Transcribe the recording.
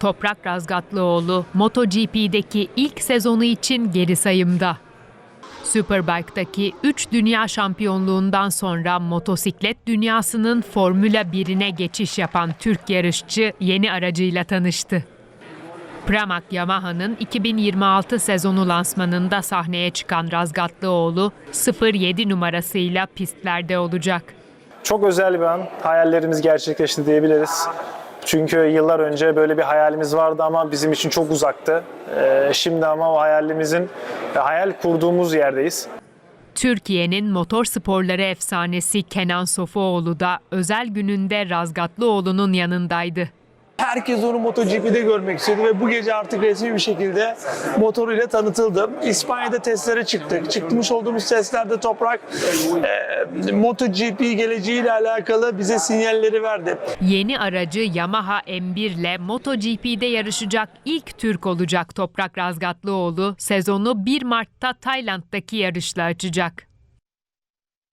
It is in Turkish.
Toprak Razgatlıoğlu MotoGP'deki ilk sezonu için geri sayımda. Superbike'daki 3 dünya şampiyonluğundan sonra motosiklet dünyasının Formula 1'ine geçiş yapan Türk yarışçı yeni aracıyla tanıştı. Pramac Yamaha'nın 2026 sezonu lansmanında sahneye çıkan Razgatlıoğlu 07 numarasıyla pistlerde olacak. Çok özel bir an. Hayallerimiz gerçekleşti diyebiliriz. Çünkü yıllar önce böyle bir hayalimiz vardı ama bizim için çok uzaktı. Ee, Şimdi ama o hayalimizin, hayal kurduğumuz yerdeyiz. Türkiye'nin motor sporları efsanesi Kenan Sofuoğlu da özel gününde Razgatlıoğlu'nun yanındaydı. Herkes onu MotoGP'de görmek istiyordu ve bu gece artık resmi bir şekilde motoruyla tanıtıldı. İspanya'da testlere çıktık. Çıkmış olduğumuz testlerde Toprak e, MotoGP geleceğiyle alakalı bize sinyalleri verdi. Yeni aracı Yamaha M1 ile MotoGP'de yarışacak ilk Türk olacak Toprak Razgatlıoğlu sezonu 1 Mart'ta Tayland'daki yarışla açacak.